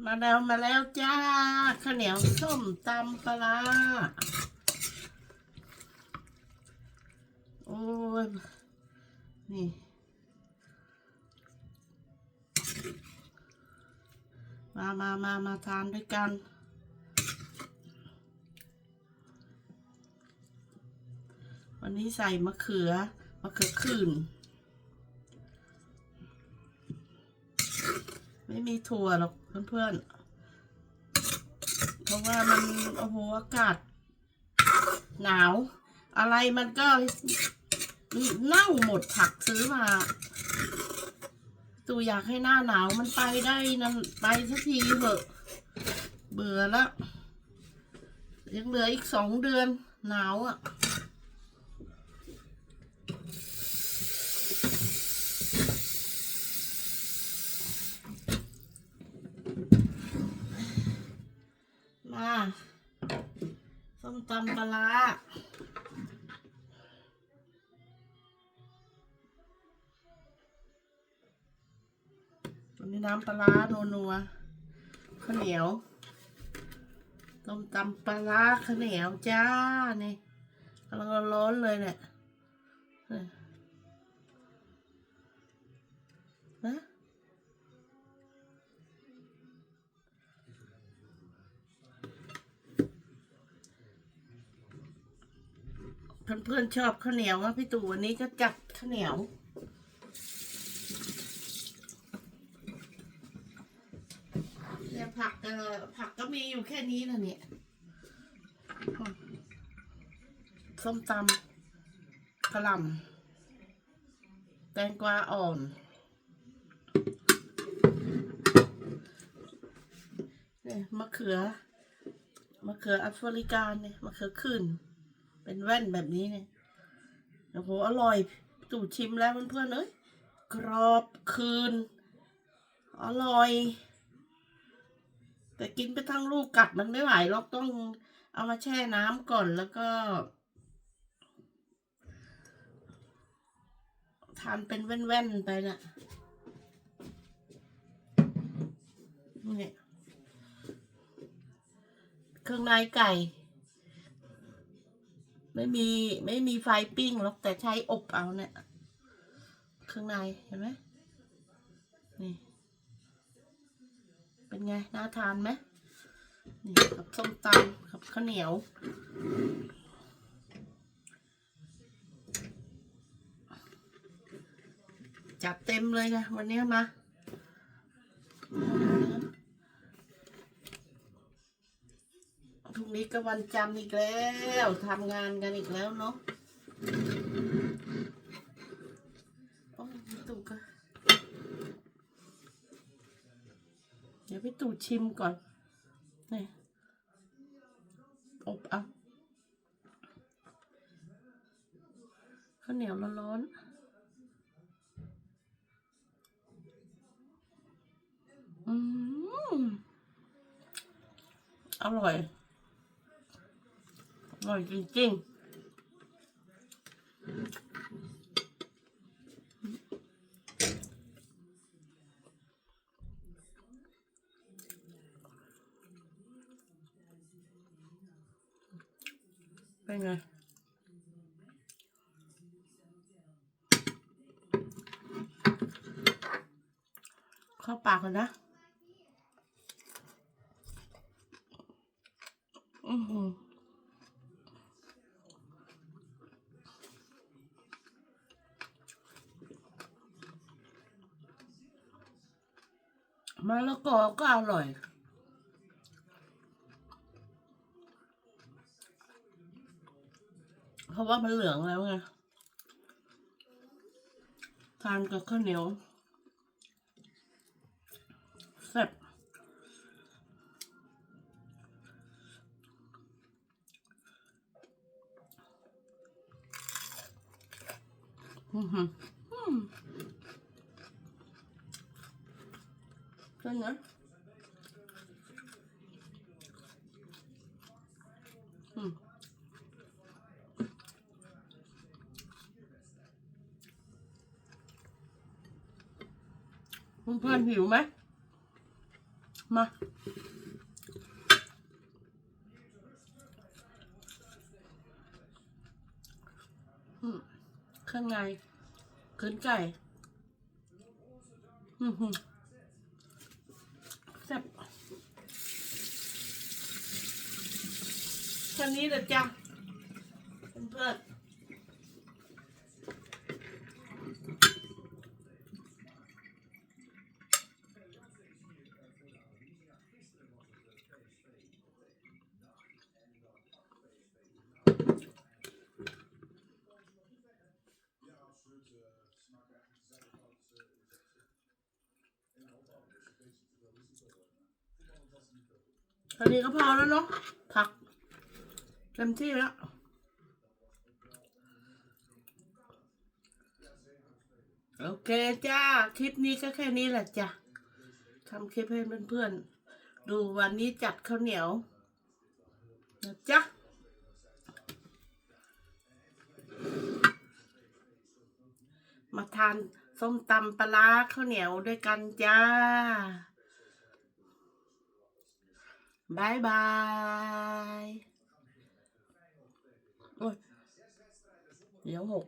มาแล้วมาแล้วจ้าข้าวเหนียวส้มตำปลาโอ้ยนี่ มามามามาทานด้วยกัน วันนี้ใส่มะเขือมะเขือขื่น ไม่มีถั่วหรอกเพื่อนๆ เพราะว่ามันโอ้โหอากาศ หนาว อะไรมันก็เน่าหมดผักซื้อมาตูอยากให้หน้าหนาวมันไปได้นั่นไปสักทีเถอะ เบื่อแล้วยังเหลืออีกสองเดือนหนาวอะา ส้มตำปลาร้าวันนี้น้ำปลาร้านัวข้าวเหนียวต้มตำปลาข้าวเหนียวจ้า นี่กำลังร้อนเลยเนี่ย เพื่อนๆชอบข้าวเหนียวอะพี่ตู่วันนี้ก็จัดข้าวเหนียวเนี่ยผักเอ่อผักก็มีอยู่แค่นี้นะเนี่ยส้มตำกระหล่ำแตงกวาอ่อนเนี่ยมะเขือมะเขือแอฟริกาเนี่ยมะเขือขึ้น เป็นแว่นแบบนี้เนี่ยโอ้โหอร่อยตู่ชิมแล้วเพื่อนๆเอ้ยกรอบคืน อร่อย แต่กินไปทั้งลูกกัดมันไม่ไหวหรอกต้องเอามาแช่น้ำก่อนแล้วก็ ทานเป็นแว่นๆไปนะ่ะนี่เครื่องในไก่ ไม่มีไม่มีไฟปิ้งหรอกแต่ใช้อบเอาเนี่ยข้างในเห็นไหมนี่เป็นไงน่าทานไหมนี่กับส้มตำกับข้าวเหนียว จัดเต็มเลยไงวันนี้มา พรุ่ง นี้ก็วันจันทร์อีกแล้วทำงานกันอีกแล้วเนาะโอ้พี่ตู่ก็เดี๋ยวพี่ตู่ชิมก่อนนี่อบเอาข้าวเหนียวร้อนๆอืมอร่อย อร่อยจริงๆเป็นไง เข้าปากกันนะ อือหือ มะละกอก็อร่อย เพราะว่ามันเหลืองแล้วไงทานกับข้าวเหนียวแซ่บอือหืออืม ใช่ไหมอืมเพื่อนๆหิวไหม มาอืมเครื่องในขึ้นไก่ อือหือแซ่บ แค่นี้เลยจ้ะเพื่อนๆตอนนี้ก็พอแล้วเนาะผัก เต็มที่แล้วโอเคจ้า คลิปนี้ก็แค่นี้แหละจ้ะทำคลิปให้เพื่อนๆ ดูวันนี้จัดข้าวเหนียวนะจ๊ะมาทานส้มตำปลาร้าข้าวเหนียวด้วยกันจ้าบายบาย โอ้ยเดี๋ยวหก